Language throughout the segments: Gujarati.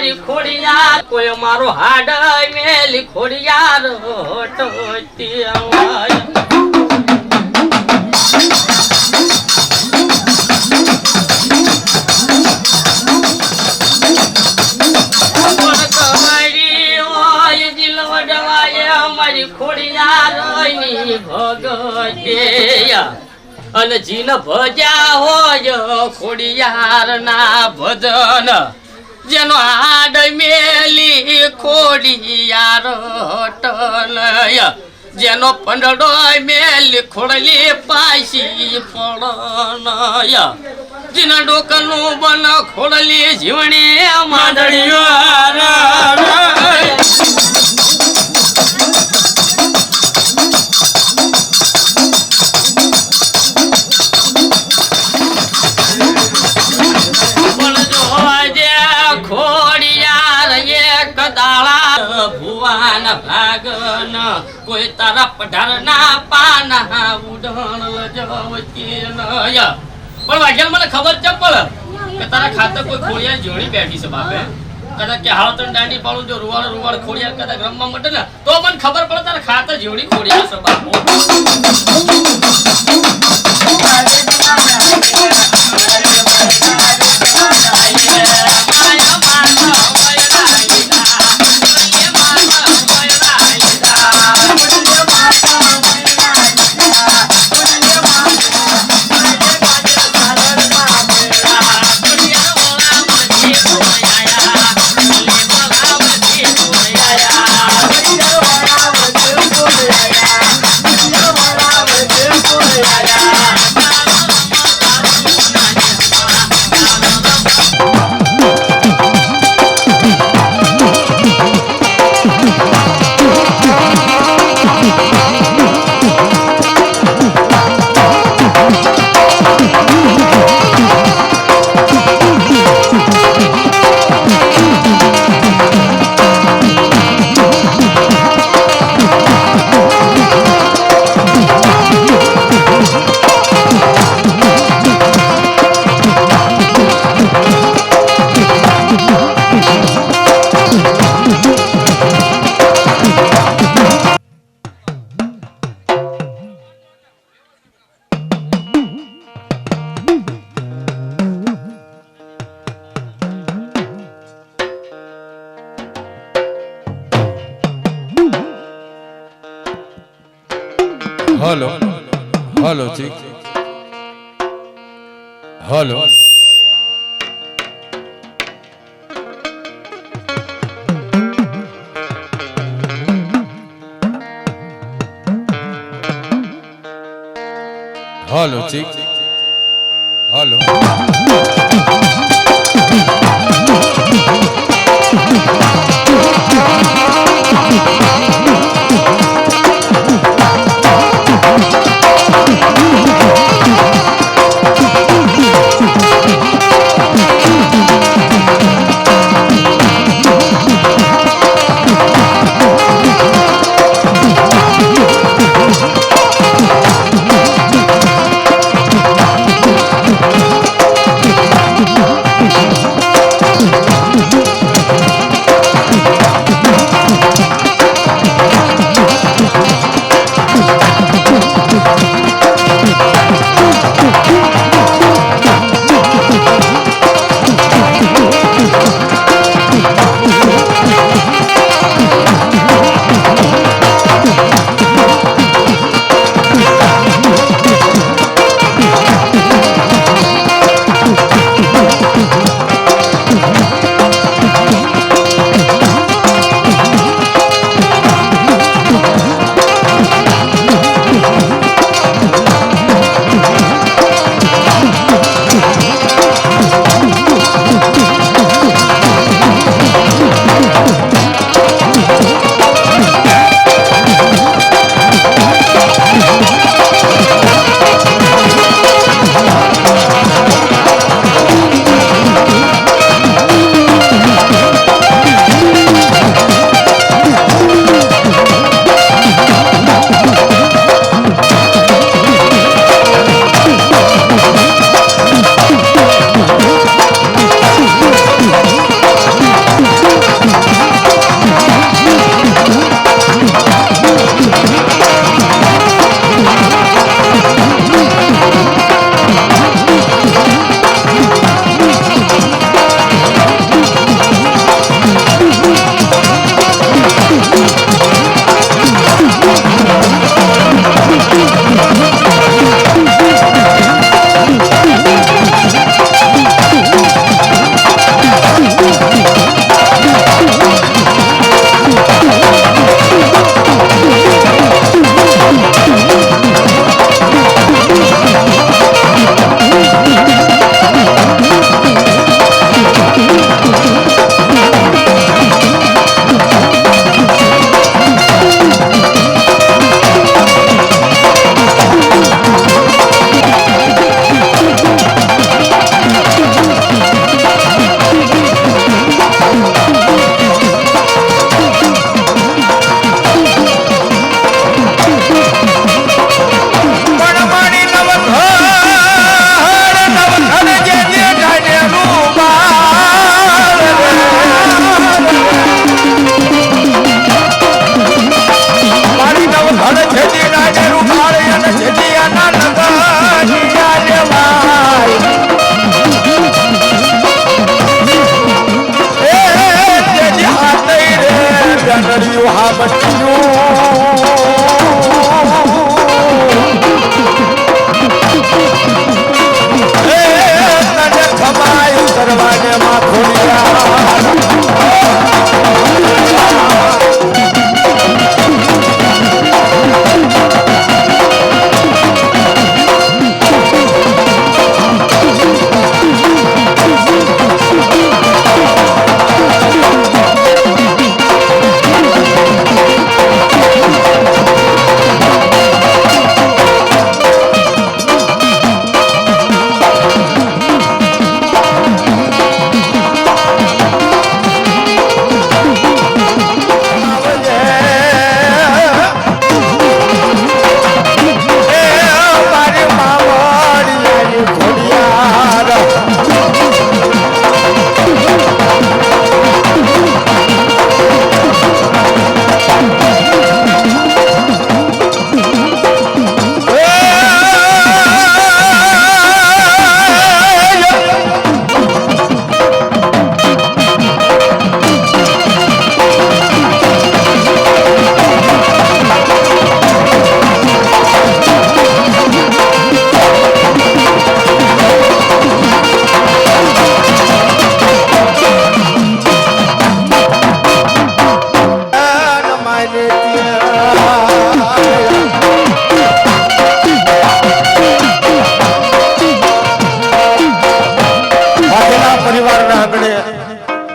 મારી ખોડિયાર, કોઈ મારો હાડ મેલી ખોડિયાર ભગતે. અને જીન ભજ્યા હોય ખોડિયાર ના ભજન. જેનો હાડ મેલી ખોડિયાર ટનય જેનો પંડડો મેલી ખોડલી પાસી પડનય જીના ડોકનું બન ખોડલી જીવણી માંડળીઓ તારા પઢારના પાના ઉડણ લજવતી નય. પણ વાઘેલ મને ખબર છે પણ કે તારા ખાતે કોઈ ખોળિયા જોડી બેઠી છે બાપે. કદાચ કે હાલ તને દાંડી પાડું જો રૂવાળ રૂવાળ ખોડિયા કદાચ રમવા મટે ને, તો મને ખબર પડે તારા ખાતે જોડી ખોડિયા છે બાપુ. হ্যালো হ্যালো ঠিক হ্যালো হ্যালো ঠিক হ্যালো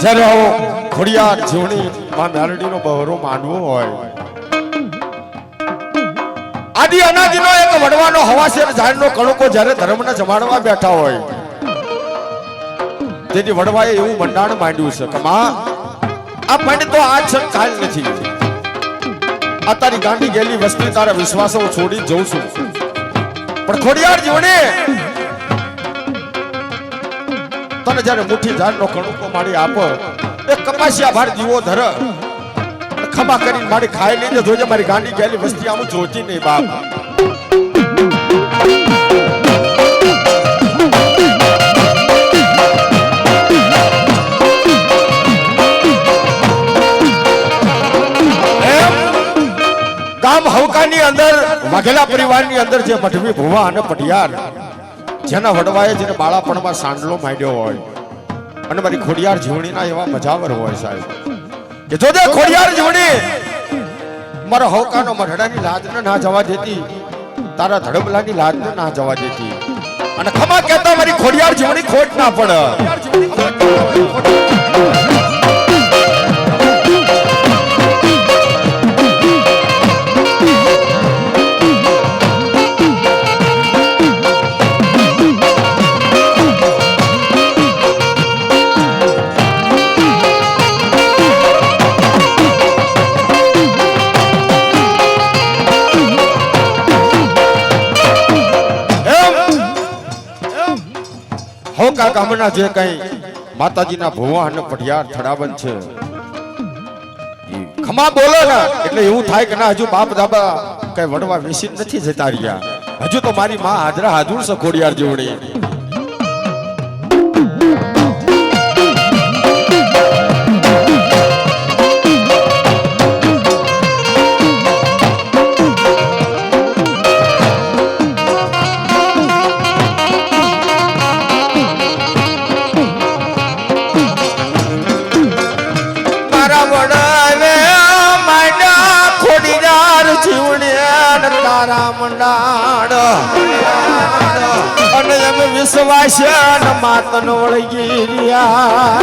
જ્યારે આવો ખોડિયાર જીવણી માં મેલડીનો બહરો માનવો હોય. આદિ અનાદિનો એક વડવાનો હવાસેર ઝાડનો કણકો જ્યારે ધર્મને જમાડવા બેઠા હોય. તેથી વડવાએ એવું મંડાણ માંડ્યું છે કે, માં, આ મંડ તો આજ છે કાલ નથી. આ તારી ગાંડી ગયેલી વસ્તી, તારા વિશ્વાસો છોડી જઉં છું. પણ ખોડિયાર જીવણી તને જ્યારે મુઠ્ઠી ઝાડનો કણુકો મારી આપ, એ કપાસિયા ભાર દીવો ધર. ખભા કરીને મારી ખાઈ લઈને જોજે મારી ગાંડી ગયેલી વસ્તી આમ જોતી નહીં બાપ. ગામ હવકાની અંદર, વાઘેલા પરિવારની અંદર જે મઢવી ભુવા અને પટિયાર જેના વડવાએ જેને બાળાપણમાં સાંડલો માંડ્યો હોય. અને મારી ખોડિયાર જીવણીના એવા મજાવર હોય સાહેબ. કે જોજે ખોડિયાર જીવણી મારા હોકાનો મઢડાની લાજને ના જવા દેતી, તારા ધડબલાની લાજને ના જવા દેતી. અને ખમા કહેતા મારી ખોડિયાર જીવણી ખોટ ના પડે. ગામના જે કઈ માતાજીના ભુવા અને પઢિયાર થડાબંધ છે ખમા બોલો એટલે એવું થાય કે ના, હજુ બાપ દાબા કઈ વડવા વિસિત નથી જતા રહ્યા. હજુ તો મારી માં હાજરા હાજુર છે ખોડિયાર જેવડી. મંડાણ અને એમ વિશ્વાસ માતન વળગી રહ્યા.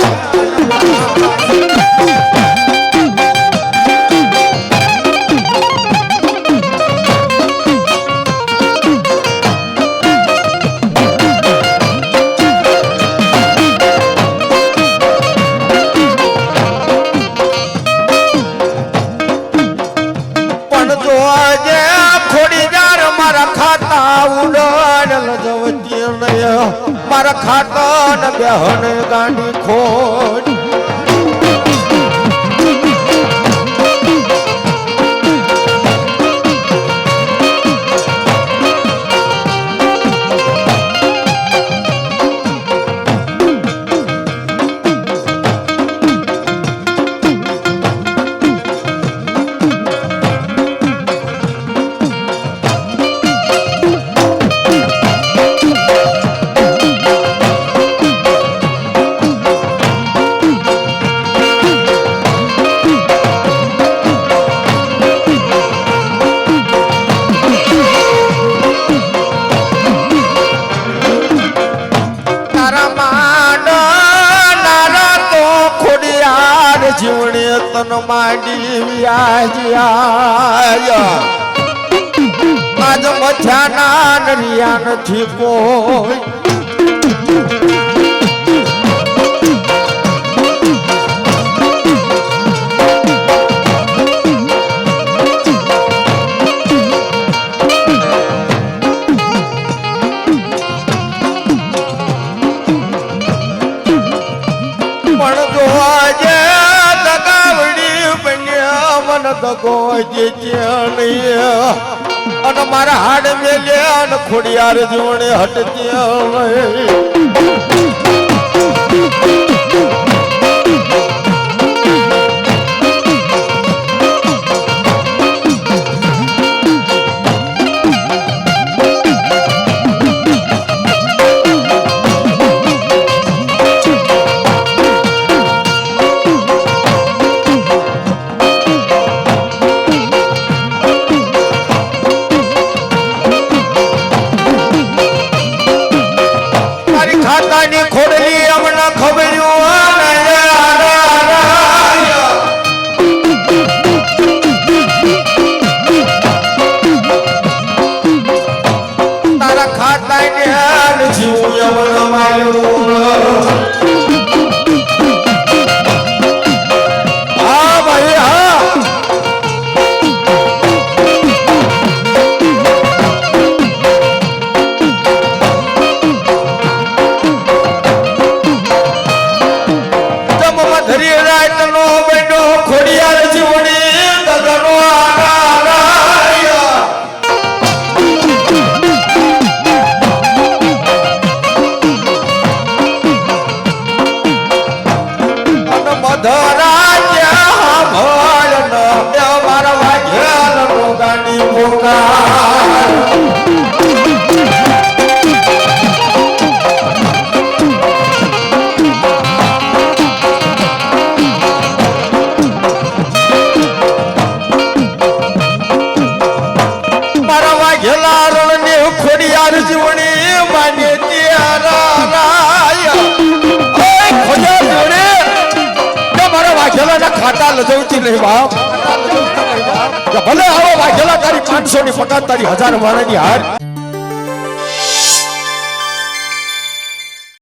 મારા ખાતા ને બેહન ગાંડી ખોડ જીવણે તન માંડી વ્યાજ્યા આજ મથ્યાના નરિયા નથી કોઈ અને મારા હાડ મેલ્યા અને ખોડિયાર જીવણે હટતી અટાલ જવતી નહીં બાપ. ભલે આવો વાઘેલા તારી પાંચસો ની પગાર તારી હજાર માણસની હાર.